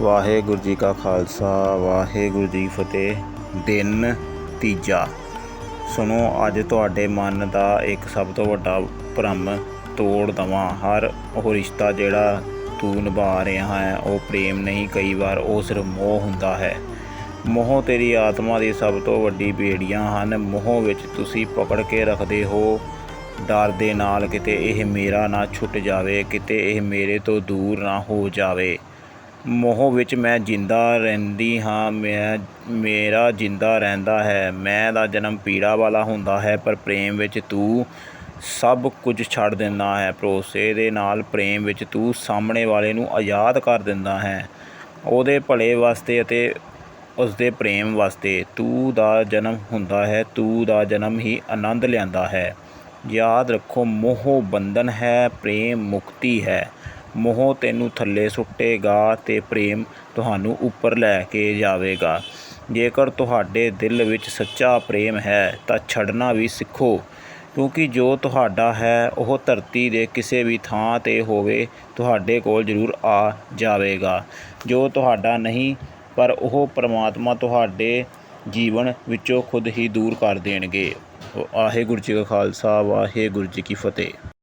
ਵਾਹਿਗੁਰੂ ਜੀ ਕਾ ਖਾਲਸਾ, ਵਾਹਿਗੁਰੂ ਜੀ ਫਤਿਹ। ਦਿਨ ਤੀਜਾ। ਸੁਣੋ, ਅੱਜ ਤੁਹਾਡੇ ਮਨ ਦਾ ਇੱਕ ਸਭ ਤੋਂ ਵੱਡਾ ਭਰਮ ਤੋੜ ਦਵਾਂ। ਹਰ ਉਹ ਰਿਸ਼ਤਾ ਜਿਹੜਾ ਤੂੰ ਨਿਭਾ ਰਿਹਾ ਹੈ, ਉਹ ਪ੍ਰੇਮ ਨਹੀਂ, ਕਈ ਵਾਰ ਉਹ ਸਿਰਫ ਮੋਹ ਹੁੰਦਾ ਹੈ। ਮੋਹ ਤੇਰੀ ਆਤਮਾ ਦੀ ਸਭ ਤੋਂ ਵੱਡੀ ਬੇੜੀਆਂ ਹਨ। ਮੋਹ ਵਿੱਚ ਤੁਸੀਂ ਪਕੜ ਕੇ ਰੱਖਦੇ ਹੋ। ਡਰ ਦੇ ਨਾਲ ਕਿਤੇ ਇਹ ਮੇਰਾ ਨਾ ਛੁੱਟ ਜਾਵੇ, ਕਿਤੇ ਇਹ ਮੇਰੇ ਤੋਂ ਦੂਰ ਨਾ ਹੋ ਜਾਵੇ। ਮੋਹ ਵਿੱਚ ਮੈਂ ਜਿੰਦਾ ਰਹਿੰਦੀ ਹਾਂ, ਮੈਂ, ਮੇਰਾ ਜਿੰਦਾ ਰਹਿੰਦਾ ਹੈ। ਮੈਂ ਦਾ ਜਨਮ ਪੀੜਾ ਵਾਲਾ ਹੁੰਦਾ ਹੈ, ਪਰ ਪ੍ਰੇਮ ਵਿੱਚ ਤੂੰ ਸਭ ਕੁਝ ਛੱਡ ਦਿੰਦਾ ਹੈ। ਭਰੋਸੇ ਦੇ ਨਾਲ ਪ੍ਰੇਮ ਵਿੱਚ ਤੂੰ ਸਾਹਮਣੇ ਵਾਲੇ ਨੂੰ ਆਜ਼ਾਦ ਕਰ ਦਿੰਦਾ ਹੈ। ਉਹਦੇ ਭਲੇ ਵਾਸਤੇ ਅਤੇ ਉਸ ਦੇ ਪ੍ਰੇਮ ਵਾਸਤੇ ਤੂੰ ਦਾ ਜਨਮ ਹੁੰਦਾ ਹੈ, ਤੂੰ ਦਾ ਜਨਮ ਹੀ ਆਨੰਦ ਲਿਆਂਦਾ ਹੈ। ਯਾਦ ਰੱਖੋ, ਮੋਹ ਬੰਧਨ ਹੈ, ਪ੍ਰੇਮ ਮੁਕਤੀ ਹੈ। ਮੋਹ ਤੈਨੂੰ ਥੱਲੇ ਸੁੱਟੇਗਾ ਤੇ ਪ੍ਰੇਮ ਤੁਹਾਨੂੰ ਉੱਪਰ ਲੈ ਕੇ ਜਾਵੇਗਾ। ਜੇਕਰ ਤੁਹਾਡੇ ਦਿਲ ਵਿੱਚ ਸੱਚਾ ਪ੍ਰੇਮ ਹੈ, ਤਾਂ ਛੱਡਣਾ ਵੀ ਸਿੱਖੋ, ਕਿਉਂਕਿ ਜੋ ਤੁਹਾਡਾ ਹੈ, ਉਹ ਧਰਤੀ ਦੇ ਕਿਸੇ ਵੀ ਥਾਂ ਤੇ ਹੋਵੇ, ਤੁਹਾਡੇ ਕੋਲ ਜ਼ਰੂਰ ਆ ਜਾਵੇਗਾ। ਜੋ ਤੁਹਾਡਾ ਨਹੀਂ, ਪਰ ਉਹ ਪਰਮਾਤਮਾ ਤੁਹਾਡੇ ਜੀਵਨ ਵਿੱਚੋਂ ਖੁਦ ਹੀ ਦੂਰ ਕਰ ਦੇਣਗੇ। ਵਾਹਿਗੁਰੂ ਜੀ ਕਾ ਖਾਲਸਾ, ਵਾਹਿਗੁਰੂ ਜੀ ਕੀ ਫਤਿਹ।